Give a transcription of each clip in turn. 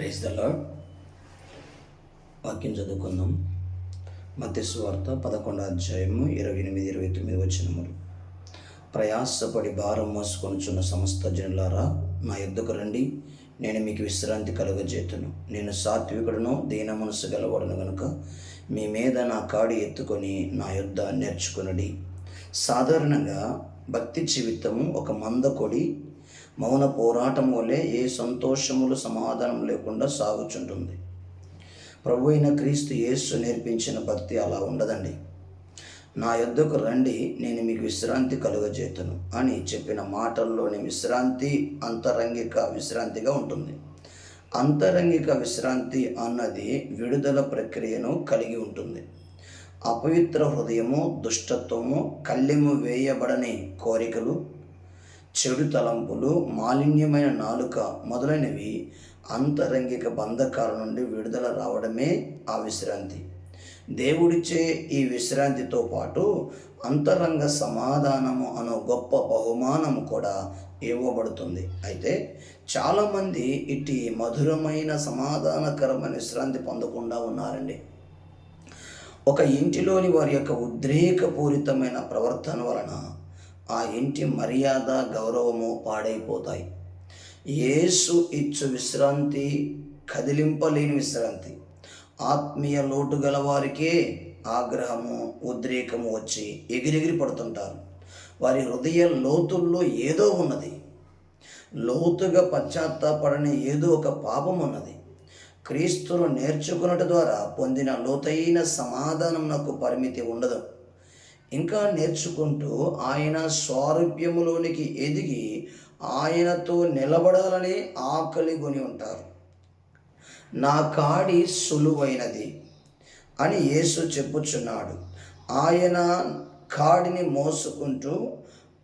Praise వాక్యం చదువుకుందాం. మత్స్వార్త పదకొండు అధ్యాయము ఇరవై ఎనిమిది ఇరవై తొమ్మిది వచ్చినములు ప్రయాసపడి భారం మోసుకొనుచున్న సమస్త జనులారా నా యుద్ధకు రండి. నేను మీకు విశ్రాంతి కలుగజేతును. నేను సాత్వికుడును దీన మనసు గలవాడును గనుక. మీ మీద నా కాడి ఎత్తుకొని నా యుద్ధ నేర్చుకునడి. సాధారణంగా భక్తి జీవితము ఒక మందకొడి మౌన పోరాటం వలె ఏ సంతోషములు సమాధానం లేకుండా సాగుచుంటుంది. ప్రభు అయిన క్రీస్తు యేసు నేర్పించిన భక్తి అలా ఉండదండి. నా యొద్దకు రండి నేను మీకు విశ్రాంతి కలుగజేతును అని చెప్పిన మాటల్లోని విశ్రాంతి అంతరంగిక విశ్రాంతిగా ఉంటుంది. అంతరంగిక విశ్రాంతి అన్నది విడుదల ప్రక్రియను కలిగి ఉంటుంది. అపవిత్ర హృదయము దుష్టత్వము కళ్ళెము వేయబడని కోరికలు చెడు తలంపులు మాలిన్యమైన నాలుక మొదలైనవి అంతరంగిక బంధకాల నుండి విడుదల రావడమే ఆ విశ్రాంతి. దేవుడిచ్చే ఈ విశ్రాంతితో పాటు అంతరంగ సమాధానము అనో గొప్ప బహుమానము కూడా ఇవ్వబడుతుంది. అయితే చాలామంది ఇటు మధురమైన సమాధానకరమైన విశ్రాంతి పొందకుండా ఉన్నారండి. ఒక ఇంటిలోని వారి యొక్క ఉద్రేకపూరితమైన ప్రవర్తన వలన ఆ ఇంటి మర్యాద గౌరవము పాడైపోతాయి. యేసు ఇచ్చు విశ్రాంతి కదిలింపలేని విశ్రాంతి. ఆత్మీయ లోటు గల వారికే ఆగ్రహము ఉద్రేకము వచ్చి ఎగిరెగిరి పడుతుంటారు. వారి హృదయ లోతుల్లో ఏదో ఉన్నది. లోతుగా పశ్చాత్తాపడని ఏదో ఒక పాపం ఉన్నది. క్రీస్తును నేర్చుకున్నట ద్వారా పొందిన లోతైన సమాధానం నాకు పరిమితి ఉండదు. ఇంకా నేర్చుకుంటూ ఆయన స్వారూప్యములోనికి ఎదిగి ఆయనతో నిలబడాలని ఆకలి కొని ఉంటారు. నా కాడి సులువైనది అని యేసు చెప్పుచున్నాడు. ఆయన కాడిని మోసుకుంటూ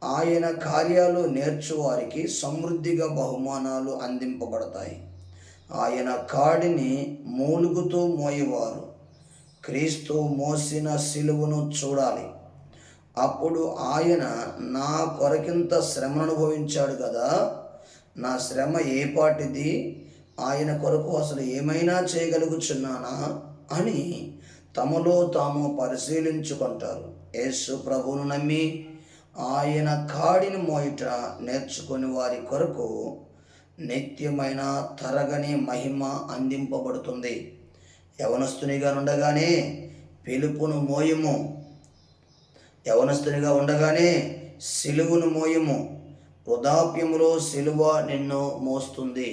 ఆయన కార్యాలు నేర్చువారికి సమృద్ధిగా బహుమానాలు అందింపబడతాయి. ఆయన కాడిని మూలుగుతూ మోయేవారు. క్రీస్తు మోసిన సిలువను చూడాలి. అప్పుడు ఆయన నా కొరకింత శ్రమను అనుభవించాడు కదా. నా శ్రమ ఏ పాటిది? ఆయన కొరకు అసలు ఏమైనా చేయగలుగుచున్నానా? అని తమలో తాము పరిశీలించుకుంటారు. యేసు ప్రభువును నమ్మి ఆయన కాడిని మోయిట నేర్చుకుని వారి కొరకు నిత్యమైన తరగని మహిమ అందింపబడుతుంది. యవనస్తునిగా ఉండగానే పిలుపును మోయము. యవనస్తునిగా ఉండగానే సిలువును మోయము. వృధాప్యములో సిలువ నిన్ను మోస్తుంది.